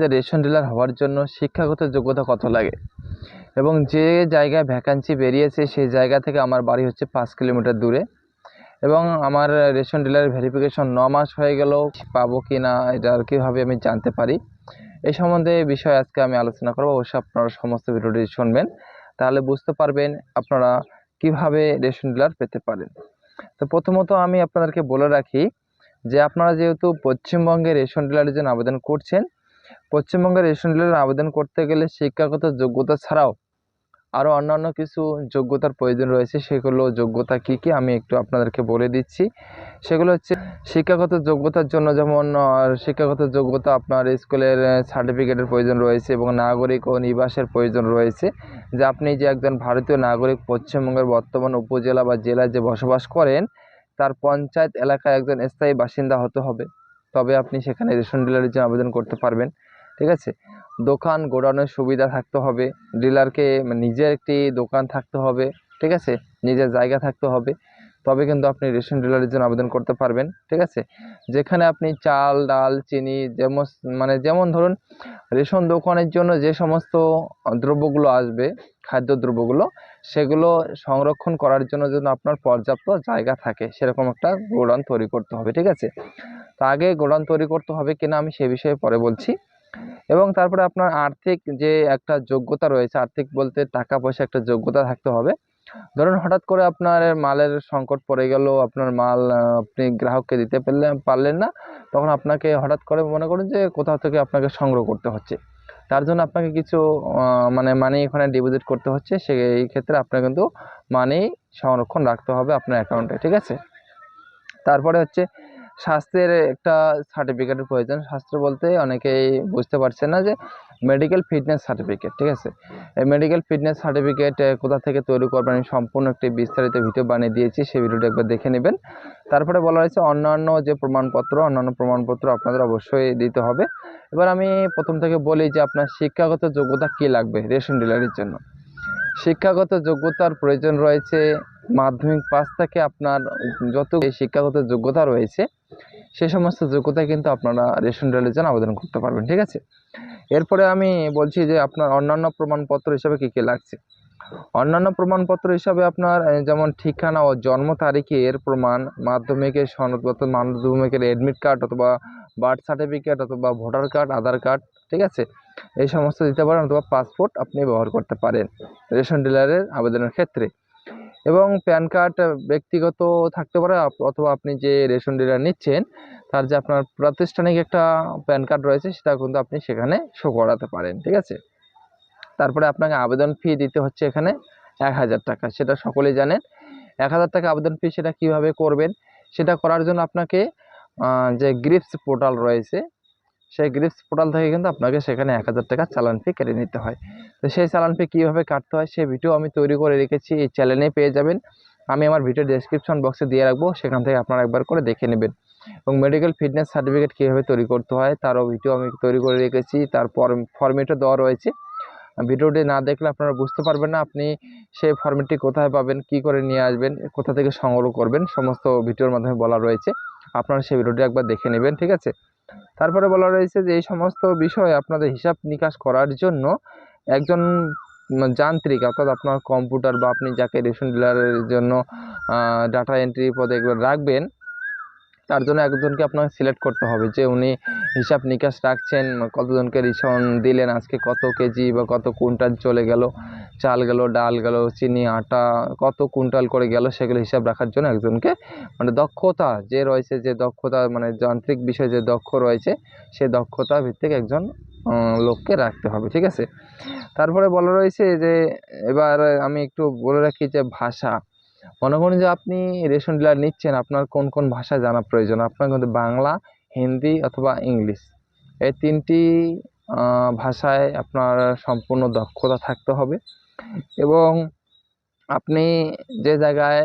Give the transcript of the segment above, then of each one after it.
যে ration dealer হওয়ার জন্য শিক্ষাগত যোগ্যতা কত লাগে? এবং যে জায়গায় ভ্যাকান্সি বেরিয়েছে সেই জায়গা থেকে আমার বাড়ি হচ্ছে পাঁচ কিলোমিটার দূরে। এবং আমার রেশন ডিলারের ভেরিফিকেশন ন মাস হয়ে গেল পাবো কি না, এটা আর কীভাবে আমি জানতে পারি? এই সম্বন্ধে বিষয়ে আজকে আমি আলোচনা করব, অবশ্যই আপনারা সমস্ত ভিডিওটি শুনবেন। তাহলে বুঝতে পারবেন আপনারা কীভাবে রেশন ডিলার পেতে পারেন। তো প্রথমত আমি আপনাদেরকে বলে রাখি যে আপনারা যেহেতু পশ্চিমবঙ্গে রেশন ডিলারের জন্য আবেদন করছেন পশ্চিমবঙ্গের রেশন আবেদন করতে গেলে শিক্ষাগত যোগ্যতা ছাড়াও আরও অন্যান্য কিছু যোগ্যতার প্রয়োজন রয়েছে। সেগুলো যোগ্যতা কি কি আমি একটু আপনাদেরকে বলে দিচ্ছি। সেগুলো হচ্ছে শিক্ষাগত যোগ্যতার জন্য যেমন শিক্ষাগত যোগ্যতা আপনার স্কুলের সার্টিফিকেটের প্রয়োজন রয়েছে এবং নাগরিক ও নিবাসের প্রয়োজন রয়েছে। যে আপনি যে একজন ভারতীয় নাগরিক পশ্চিমবঙ্গের বর্তমান উপজেলা বা জেলায় যে বসবাস করেন, তার পঞ্চায়েত এলাকায় একজন স্থায়ী বাসিন্দা হতে হবে। তবে আপনি সেখানে রেশন ডিলারের জন্য আবেদন করতে পারবেন। ঠিক আছে? দোকান গোডাউনের সুবিধা থাকতে হবে, ডিলারকে নিজের একটি দোকান থাকতে হবে, ঠিক আছে? নিজের জায়গা থাকতে হবে, তবে কিন্তু আপনি রেশন ডিলারের জন্য আবেদন করতে পারবেন, ঠিক আছে? যেখানে আপনি চাল, ডাল, চিনি যেমন মানে যেমন ধরুন রেশন দোকানের জন্য যে সমস্ত দ্রব্যগুলো আসবে, খাদ্য দ্রব্যগুলো, সেগুলো সংরক্ষণ করার জন্য যেন আপনার পর্যাপ্ত জায়গা থাকে, সেরকম একটা গোডাউন তৈরি করতে হবে, ঠিক আছে? তো আগে গোডাউন তৈরি করতে হবে কিনা আমি সে বিষয়ে পরে বলছি। এবং তারপরে আপনার আর্থিক যে একটা যোগ্যতা রয়েছে, আর্থিক বলতে টাকা পয়সা একটা যোগ্যতা থাকতে হবে। ধরুন হঠাৎ করে আপনার মালের সংকট পড়ে গেল, আপনার মাল আপনি গ্রাহককে দিতে পারলেন পারলেন না, তখন আপনাকে হঠাৎ করে মনে করুন যে কোথাও থেকে আপনাকে সংগ্রহ করতে হচ্ছে। তার জন্য আপনাকে কিছু মানে মানি এখানে ডিপোজিট করতে হচ্ছে, সেই ক্ষেত্রে আপনার কিন্তু মানি সংরক্ষণ রাখতে হবে আপনার অ্যাকাউন্টে ঠিক আছে? তারপরে হচ্ছে স্বাস্থ্যের একটা সার্টিফিকেটের প্রয়োজন। স্বাস্থ্য বলতে অনেকেই বুঝতে পারছে না যে মেডিকেল ফিটনেস সার্টিফিকেট ঠিক আছে? এই মেডিকেল ফিটনেস সার্টিফিকেট কোথা থেকে তৈরি করবেন? আমি সম্পূর্ণ একটি বিস্তারিত ভিডিও বানিয়ে দিয়েছি, সেই ভিডিওটা একবার দেখে নেবেন। তারপরে বলা হয়েছে অন্যান্য যে প্রমাণপত্র, অন্যান্য প্রমাণপত্র আপনাদের অবশ্যই দিতে হবে। এবার আমি প্রথম থেকে বলি যে আপনার শিক্ষাগত যোগ্যতা কী লাগবে রেশন ডিলারের জন্য। শিক্ষাগত যোগ্যতার প্রয়োজন রয়েছে। মাধ্যমিক পাস থেকে আপনার যত শিক্ষাগত যোগ্যতা রয়েছে, সে সমস্ত যোগ্যতা কিন্তু আপনারা রেশন ডিলারের জন্য আবেদন করতে পারবেন, ঠিক আছে? এরপরে আমি বলছি যে আপনার অন্যান্য প্রমাণপত্র হিসাবে কী কী লাগছে? অন্যান্য প্রমাণপত্র হিসাবে আপনার যেমন ঠিকানা ও জন্ম তারিখের প্রমাণ মাধ্যমিকের সনদপত্র মাধ্যমিকের অ্যাডমিট কার্ড অথবা বার্থ সার্টিফিকেট অথবা ভোটার কার্ড আধার কার্ড ঠিক আছে? এই সমস্ত দিতে পারেন অথবা পাসপোর্ট আপনি ব্যবহার করতে পারেন রেশন ডিলারের আবেদনের ক্ষেত্রে। এবং প্যান কার্ড ব্যক্তিগত থাকতে পারে অথবা আপনি যে রেশন ডিলার নিচ্ছেন, তার যে আপনার প্রাতিষ্ঠানিক একটা প্যান কার্ড রয়েছে, সেটা কিন্তু আপনি সেখানে শো করাতে পারেন, ঠিক আছে? তারপরে আপনাকে আবেদন ফি দিতে হচ্ছে এখানে এক হাজার টাকা, সেটা সকলেই জানেন। এক হাজার টাকা আবেদন ফি সেটা কীভাবে করবেন, সেটা করার জন্য আপনাকে যে গ্রিপস পোর্টাল রয়েছে সেই গ্রিপস পোর্টাল থেকে কিন্তু আপনাকে সেখানে এক হাজার টাকা চালান ফি কেটে নিতে হয়। তো সেই চালান ফি কীভাবে কাটতে হয় সেই ভিডিও আমি তৈরি করে রেখেছি, এই চ্যানেলে পেয়ে যাবেন। আমি আমার ভিডিও ডেসক্রিপশন বক্সে দিয়ে রাখব, সেখান থেকে আপনারা একবার করে দেখে নেবেন। এবং মেডিকেল ফিটনেস সার্টিফিকেট কীভাবে তৈরি করতে হয়, তারও ভিডিও আমি তৈরি করে রেখেছি, তার ফরম্যাটও দেওয়া রয়েছে। ভিডিওটি না দেখলে আপনারা বুঝতে পারবেন না, আপনি সেই ফর্মেটটি কোথায় পাবেন, কি করে নিয়ে আসবেন, কোথা থেকে সংগ্রহ করবেন, সমস্ত ভিডিওর মাধ্যমে বলা রয়েছে। আপনারা সেই ভিডিওটি একবার দেখে নেবেন, ঠিক আছে? তারপরে বলা রয়েছে যে, এই সমস্ত বিষয় আপনাদের হিসাব নিকাশ করার জন্য একজন যান্ত্রিক, অর্থাৎ আপনার কম্পিউটার বা আপনি যাকে রেশন ডিলারের জন্য ডাটা এন্ট্রি পদে রাখবেন তার জন্য একজনকে আপনাকে সিলেক্ট করতে হবে যে উনি হিসাব নিকাশ রাখছেন, কতজনকে রেশন দিলেন, আজকে কত কেজি বা কত কুইন্টাল চলে গেল, চাল গেল, ডাল গেল, চিনি, আটা, কত কুইন্টাল করে গেল, সেগুলো হিসাব রাখার জন্য একজনকে মানে দক্ষতা যে রয়েছে, যে দক্ষতা মানে যান্ত্রিক বিষয়ে যে দক্ষ রয়েছে, সে দক্ষতা ভিত্তিক একজন লোককে রাখতে হবে, ঠিক আছে? তারপরে বলা রয়েছে যে, এবার আমি একটু বলে রাখি যে ভাষা। মনে করুন যে আপনি রেশন ডিলার নিচ্ছেন, আপনার কোন কোন ভাষা জানা প্রয়োজন? আপনার কিন্তু বাংলা, হিন্দি অথবা ইংলিশ। এই তিনটি ভাষায় আপনার সম্পূর্ণ দক্ষতা থাকতে হবে এবং আপনি যে জায়গায়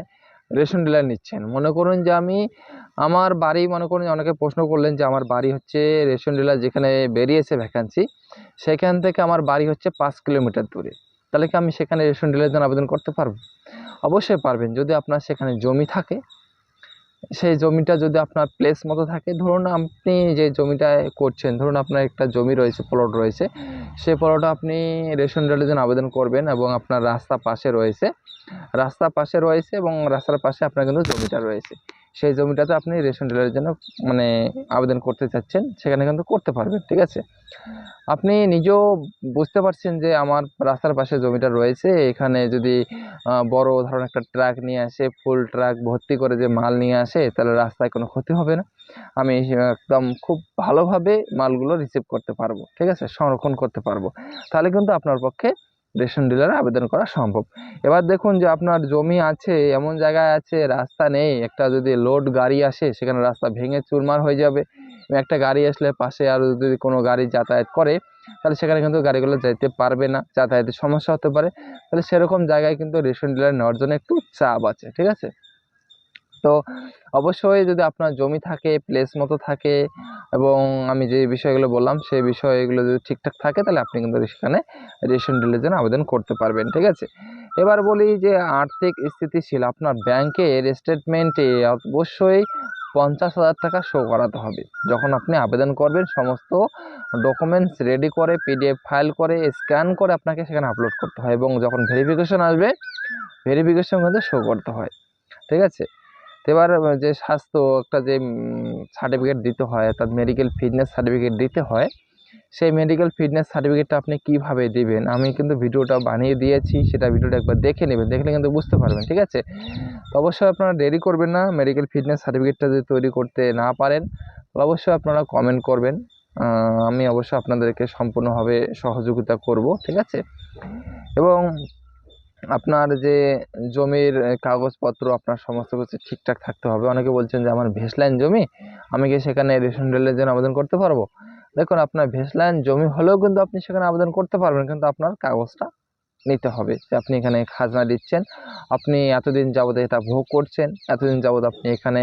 রেশন ডিলার নিচ্ছেন, মনে করুন যে আমি আমার বাড়ি, মনে করুন অনেকে প্রশ্ন করলেন যে আমার বাড়ি হচ্ছে রেশন ডিলার যেখানে বেরিয়েছে ভ্যাকান্সি সেখান থেকে আমার বাড়ি হচ্ছে পাঁচ কিলোমিটার দূরে। তাহলে কি আমি সেখানে রেশন ডিলারের জন্য আবেদন করতে পারব? অবশ্যই পারবেন। যদি আপনার সেখানে জমি থাকে, সেই জমিটা যদি আপনার প্লেস মতো থাকে, ধরুন আপনি যে জমিটা করছেন, ধরুন আপনার একটা জমি রয়েছে প্লট রয়েছে, সেই প্লটে আপনি রেশন ডিলারের জন্য আবেদন করবেন এবং আপনার রাস্তা পাশে রয়েছে, রাস্তা পাশে রয়েছে এবং রাস্তার পাশে আপনার কিন্তু জমিটা রয়েছে। সেই জমিটাতে আপনি রেশন ডিলারের জন্য মানে আবেদন করতে চাচ্ছেন, সেখানে কিন্তু করতে পারবেন, ঠিক আছে? আপনি নিজেও বুঝতে পারছেন যে আমার রাস্তার পাশে জমিটা রয়েছে, এখানে যদি বড় ধরনের একটা ট্রাক নিয়ে আসে, ফুল ট্রাক ভর্তি করে যে মাল নিয়ে আসে, তাহলে রাস্তায় কোনো ক্ষতি হবে না। আমি একদম খুব ভালোভাবে মালগুলো রিসিভ করতে পারব, ঠিক আছে? সংরক্ষণ করতে পারব। তাহলে কিন্তু আপনার পক্ষে রেশন ডিলারে আবেদন করা সম্ভব। এবার দেখুন যে আপনার জমি আছে, এমন জায়গায় আছে, রাস্তা নেই, একটা যদি লোড গাড়ি আসে, সেখানে রাস্তা ভেঙে চুরমার হয়ে যাবে। একটা গাড়ি আসলে পাশে আর যদি কোনো গাড়ি যাতায়াত করে, তাহলে সেখানে কিন্তু গাড়িগুলো যাইতে পারবে না, যাতায়াতের সমস্যা হতে পারে। তাহলে সেরকম জায়গায় কিন্তু রেশন ডিলার নেওয়ার জন্য একটু চাপ আছে, ঠিক আছে? তো অবশ্যই যদি আপনার জমি থাকে প্লেস মতো থাকে এবং আমি যে বিষয়গুলো বললাম, সেই বিষয়গুলো যদি ঠিকঠাক থাকে, তাহলে আপনি কিন্তু সেখানে রেশন ডিলের জন্য আবেদন করতে পারবেন, ঠিক আছে? এবার বলি যে আর্থিক স্থিতিশীল, আপনার ব্যাংকের স্টেটমেন্টে অবশ্যই পঞ্চাশ হাজার টাকা শো করাতে হবে। যখন আপনি আবেদন করবেন, সমস্ত ডকুমেন্টস রেডি করে পিডিএফ ফাইল করে স্ক্যান করে আপনাকে সেখানে আপলোড করতে হয় এবং যখন ভেরিফিকেশন আসবে ভেরিফিকেশন কিন্তু শো করতে হয়, ঠিক আছে? তো এবার যে স্বাস্থ্য একটা যে সার্টিফিকেট দিতে হয়, অর্থাৎ মেডিকেল ফিটনেস সার্টিফিকেট দিতে হয়, সেই মেডিকেল ফিটনেস সার্টিফিকেটটা আপনি কীভাবে দিবেন? আমি কিন্তু ভিডিওটা বানিয়ে দিয়েছি, সেটা ভিডিওটা একবার দেখে নেবেন, দেখলে কিন্তু বুঝতে পারবেন, ঠিক আছে? তো অবশ্যই আপনারা দেরি করবেন না মেডিকেল ফিটনেস সার্টিফিকেটটা যদি তৈরি করতে না পারেন অবশ্যই আপনারা কমেন্ট করবেন। আমি অবশ্যই আপনাদেরকে সম্পূর্ণভাবে সহযোগিতা করব, ঠিক আছে? এবং আপনার যে জমির কাগজপত্র, আপনার সমস্ত কিছু ঠিকঠাক থাকতে হবে। অনেকে বলছেন যে, আমার ভেসলাইন জমি, আমি কি সেখানে রেশন ডিলের জন্য আবেদন করতে পারব? দেখুন, আপনার ভেসলাইন জমি হলেও কিন্তু আপনি সেখানে আবেদন করতে পারবেন, কিন্তু আপনার কাগজটা নিতে হবে যে, আপনি এখানে খাজনা দিচ্ছেন, আপনি এতদিন যাবত এটা ভোগ করছেন, এতদিন যাবত আপনি এখানে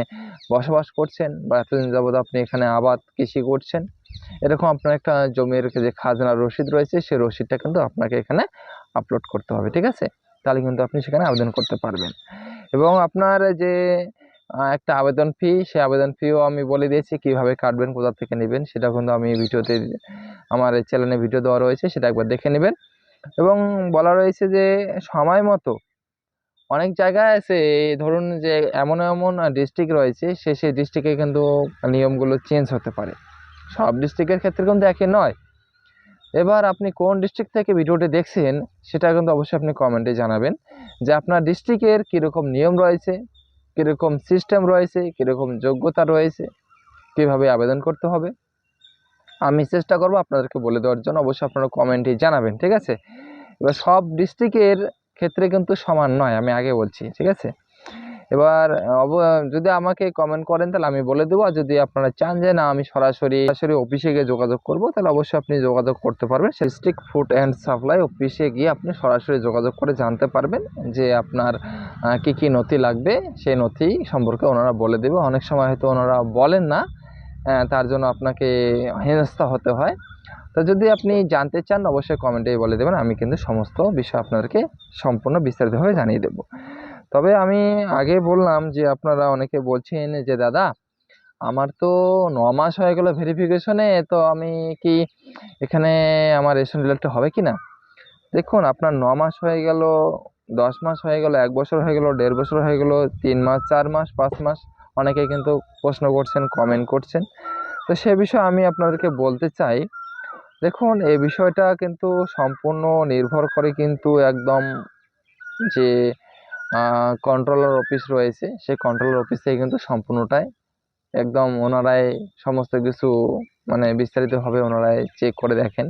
বসবাস করছেন বা এতদিন যাবত আপনি এখানে আবাদ কৃষি করছেন। এরকম আপনার একটা জমির যে খাজনা রসিদ রয়েছে, সেই রসিদটা কিন্তু আপনাকে এখানে আপলোড করতে হবে, ঠিক আছে? তাহলে কিন্তু আপনি সেখানে আবেদন করতে পারবেন। এবং আপনার যে একটা আবেদন ফি সেই আবেদন ফিও আমি বলে দিয়েছি কীভাবে কাটবেন, কোথা থেকে নেবেন, সেটা কিন্তু আমি ভিডিওতে, আমার চ্যানেলে ভিডিও দেওয়া রয়েছে, সেটা একবার দেখে নেবেন। এবং বলা রয়েছে যে, সময় মতো অনেক জায়গায় আছে, ধরুন যে, এমন এমন ডিস্ট্রিক্ট রয়েছে, সে সেই ডিস্ট্রিক্টে কিন্তু নিয়মগুলো চেঞ্জ হতে পারে। সব ডিস্ট্রিক্টের ক্ষেত্রে কিন্তু একই নয়। এবার আপনি কোন ডিস্ট্রিক্ট থেকে ভিডিওটি দেখছেন, সেটা কিন্তু অবশ্যই আপনি কমেন্টে জানাবেন যে আপনার ডিস্ট্রিক্টের কীরকম নিয়ম রয়েছে, কীরকম সিস্টেম রয়েছে, কীরকম যোগ্যতা রয়েছে, কীভাবে আবেদন করতে হবে। আমি চেষ্টা করব আপনাদেরকে বলে দেওয়ার জন্য, অবশ্যই আপনারা কমেন্টে জানাবেন, ঠিক আছে? এবার সব ডিস্ট্রিক্টের ক্ষেত্রে কিন্তু সমান নয়, আমি আগে বলছি, ঠিক আছে? এবার যদি আমাকে কমেন্ট করেন, তাহলে আমি বলে দেবো। আর যদি আপনারা চান যে, না, আমি সরাসরি সরাসরি অফিসে গিয়ে যোগাযোগ করব, তাহলে অবশ্যই আপনি যোগাযোগ করতে পারবেন। ডিস্ট্রিক্ট ফুড অ্যান্ড সাপ্লাই অফিসে গিয়ে আপনি সরাসরি যোগাযোগ করে জানতে পারবেন যে, আপনার কি কি নথি লাগবে। সেই নথি সম্পর্কে ওনারা বলে দেবে। অনেক সময় হয়তো ওনারা বলেন না তার জন্য আপনাকে হেনস্থা হতে হয়। তো যদি আপনি জানতে চান, অবশ্যই কমেন্টেই বলে দেবেন। আমি কিন্তু সমস্ত বিষয় আপনাদেরকে সম্পূর্ণ বিস্তারিতভাবে জানিয়ে দেবো। তবে আমি আগে বললাম যে আপনারা অনেকে বলছেন যে, দাদা, আমার তো ন মাস হয়ে গেল ভেরিফিকেশনে তো আমি কি এখানে আমার রেশন ডিলারটা হবে কি না দেখুন, আপনার ন মাস হয়ে গেল, দশ মাস হয়ে গেল, এক বছর হয়ে গেল, দেড় বছর হয়ে গেল, তিন মাস, চার মাস, পাঁচ মাস, অনেকে কিন্তু প্রশ্ন করছেন কমেন্ট করছেন। তো সে বিষয়ে আমি আপনাদেরকে বলতে চাই, দেখুন, এই বিষয়টা কিন্তু সম্পূর্ণ নির্ভর করে কিন্তু একদম যে কন্ট্রোলার অফিস রয়েছে। সেই কন্ট্রোলার অফিস থেকে কিন্তু সম্পূর্ণটাই একদম ওনারাই সমস্ত কিছু মানে বিস্তারিতভাবে ওনারাই চেক করে দেখেন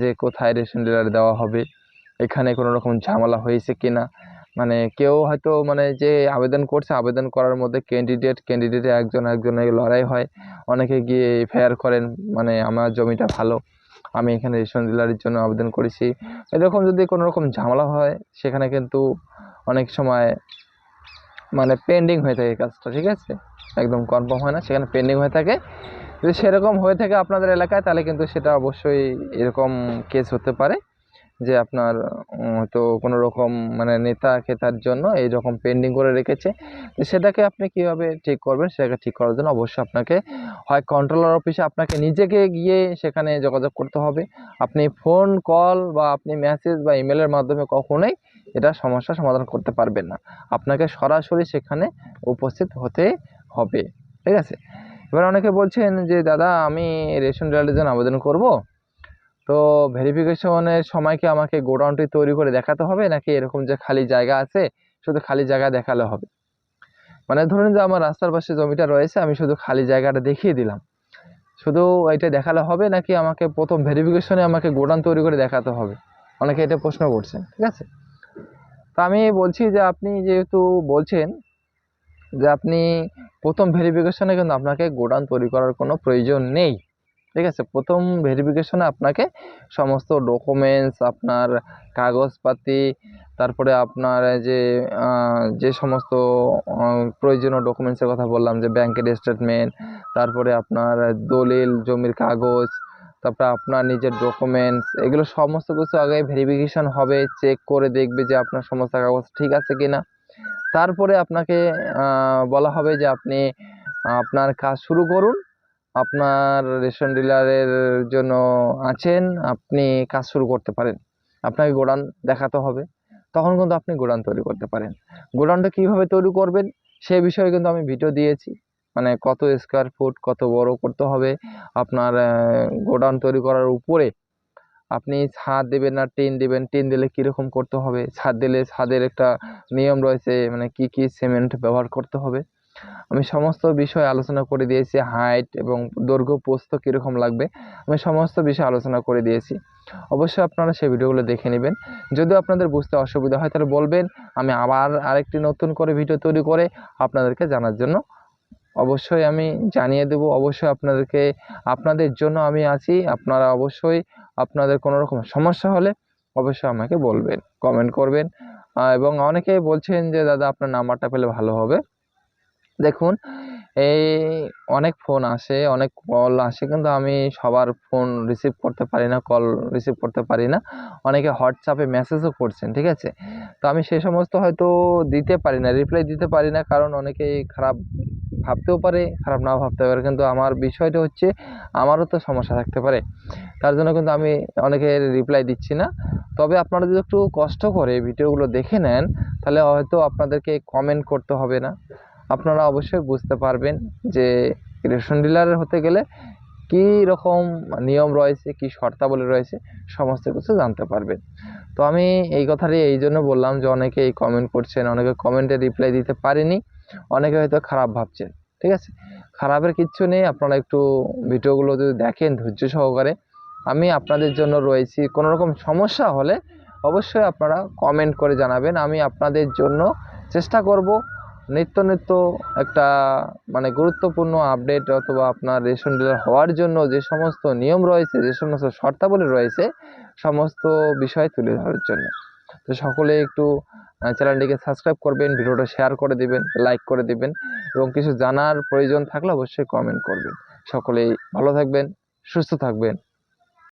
যে কোথায় রেশন ডিলার দেওয়া হবে, এখানে কোনো রকম ঝামেলা হয়েছে কি না মানে কেউ হয়তো মানে যে আবেদন করছে, আবেদন করার মধ্যে ক্যান্ডিডেট ক্যান্ডিডেটে একজন একজনের লড়াই হয়। অনেকে গিয়ে ফেয়ার করেন মানে আমার জমিটা ভালো, আমি এখানে রেশন ডিলারের জন্য আবেদন করেছি। এরকম যদি কোনো রকম ঝামেলা হয়, সেখানে কিন্তু অনেক সময় মানে পেন্ডিং হয়ে থাকে কাজটা, ঠিক আছে? একদম কনফার্ম হয় না, সেখানে পেন্ডিং হয়ে থাকে। যদি সেরকম হয়ে থাকে আপনাদের এলাকায়, তাহলে কিন্তু সেটা অবশ্যই এরকম কেস হতে পারে। যে আপনার হয়তো কোনো রকম মানে নেতা খেতার জন্য এই রকম পেন্ডিং করে রেখেছে সেটাকে আপনি কীভাবে ঠিক করবেন সেটাকে ঠিক করার জন্য অবশ্যই আপনাকে, হয় কন্ট্রোলার অফিসে আপনাকে নিজেকে গিয়ে সেখানে যোগাযোগ করতে হবে। আপনি ফোন কল বা আপনি মেসেজ বা ইমেলের মাধ্যমে কখনোই এটা সমস্যা সমাধান করতে পারবেন না। আপনাকে সরাসরি সেখানে উপস্থিত হতে হবে। ঠিক আছে? এবার অনেকে বলছেন যে, দাদা, আমি রেশন ডিলারের জন্য আবেদন করব? তো ভেরিফিকেশনের সময় কি আমাকে গোডাউনটি তৈরি করে দেখাতে হবে? নাকি এরকম যে খালি জায়গা আছে, শুধু খালি জায়গা দেখালে হবে? মানে ধরুন যে আমার রাস্তার পাশে জমিটা রয়েছে, আমি শুধু খালি জায়গাটা দেখিয়ে দিলাম। শুধু এটা দেখালে হবে নাকি আমাকে প্রথম ভেরিফিকেশনে আমাকে গোডাউন তৈরি করে দেখাতে হবে? অনেকে এটা প্রশ্ন করছেন, ঠিক আছে? তো আমি বলছি যে আপনি যেহেতু বলছেন যে আপনি প্রথম ভেরিফিকেশনে কিন্তু আপনাকে গোডাউন তৈরি করার কোনো প্রয়োজন নেই। ঠিক আছে? প্রথম ভেরিফিকেশনে আপনাকে সমস্ত ডকুমেন্টস আপনার কাগজপাতি, তারপরে আপনার যে যে সমস্ত প্রয়োজনীয় ডকুমেন্টসের কথা বললাম, যে ব্যাংকের স্টেটমেন্ট তারপরে আপনার দলিল, জমির কাগজ, তারপরে আপনার নিজের ডকুমেন্টস এগুলো সমস্ত কিছু আগে ভেরিফিকেশন হবে চেক করে দেখবে যে আপনার সমস্ত কাগজ ঠিক আছে কি না তারপরে আপনাকে বলা হবে যে আপনি আপনার কাজ শুরু করুন। আপনার রেশন ডিলারের জন্য আছেন, আপনি কাজ শুরু করতে পারেন। আপনাকে গোডাউন দেখাতে হবে। তখন কিন্তু আপনি গোডাউন তৈরি করতে পারেন। গোডাউনটা কীভাবে তৈরি করবেন, সে বিষয়ে কিন্তু আমি ভিডিও দিয়েছি। মানে কত স্কোয়ার ফুট কত বড় করতে হবে। আপনার গোডাউন তৈরি করার উপরে আপনি ছাদ দেবেন না, টিন দেবেন। টিন দিলে কীরকম করতে হবে? ছাদ দিলে ছাদের একটা নিয়ম রয়েছে মানে কি কি সিমেন্ট ব্যবহার করতে হবে? আমি সমস্ত বিষয় আলোচনা করে দিয়েছি হাইট এবং দৈর্ঘ্য পোস্ত কীরকম লাগবে, আমি সমস্ত বিষয় আলোচনা করে দিয়েছি। অবশ্যই আপনারা সেই ভিডিওগুলো দেখে নেবেন। যদি আপনাদের বুঝতে অসুবিধা হয়, তাহলে বলবেন, আমি আবার আরেকটি নতুন করে ভিডিও তৈরি করে আপনাদেরকে জানার জন্য। অবশ্যই আমি জানিয়ে দেব, অবশ্যই আপনাদেরকে, আপনাদের জন্য আমি আছি। আপনারা অবশ্যই আপনাদের কোনো রকম সমস্যা হলে অবশ্যই আমাকে বলবেন কমেন্ট করবেন। এবং অনেকেই বলছেন যে, দাদা, আপনার নাম্বারটা পেলে ভালো হবে। দেখুন, এই অনেক ফোন আসে, অনেক কল আসে, কিন্তু আমি সবার ফোন রিসিভ করতে পারি না কল রিসিভ করতে পারি না। অনেকে হোয়াটসঅ্যাপে মেসেজও করছেন, ঠিক আছে? তো আমি সেই সমস্ত হয়তো দিতে পারি না রিপ্লাই দিতে পারি না, কারণ অনেকেই খারাপ ভাবতেও পারে, খারাপ নাও ভাবতে পারে। কিন্তু আমার বিষয়টা হচ্ছে, আমারও তো সমস্যা থাকতে পারে। তার জন্য কিন্তু আমি অনেকের রিপ্লাই দিচ্ছি না। তবে আপনারা যদি একটু কষ্ট করে ভিডিওগুলো দেখে নেন, তাহলে হয়তো আপনাদেরকে কমেন্ট করতে হবে না। আপনারা অবশ্যই বুঝতে পারবেন যে রেশন ডিলার হতে গেলে কী রকম নিয়ম রয়েছে, কী শর্তাবলী রয়েছে, সমস্ত কিছু জানতে পারবেন। তো আমি এই কথাটি এই জন্য বললাম যে অনেকে এই কমেন্ট করছেন, অনেকে কমেন্টে রিপ্লাই দিতে পারেনি, অনেকে হয়তো খারাপ ভাবছেন, ঠিক আছে? খারাপের কিচ্ছু নেই, আপনারা একটু ভিডিওগুলো যদি দেখেন ধৈর্য সহকারে, আমি আপনাদের জন্য রয়েছি। কোনো রকম সমস্যা হলে অবশ্যই আপনারা কমেন্ট করে জানাবেন, আমি আপনাদের জন্য চেষ্টা করব নিত্য নিত্য একটা মানে গুরুত্বপূর্ণ আপডেট অথবা আপনার রেশন ডিলার হওয়ার জন্য যে সমস্ত নিয়ম রয়েছে, যে সমস্ত শর্তাবলী রয়েছে, সমস্ত বিষয় তুলে ধরার জন্য। তো সকলে একটু চ্যানেলটিকে সাবস্ক্রাইব করবেন, ভিডিওটা শেয়ার করে দিবেন লাইক করে দিবেন এবং কিছু জানার প্রয়োজন থাকলে অবশ্যই কমেন্ট করবেন। সকলেই ভালো থাকবেন, সুস্থ থাকবেন।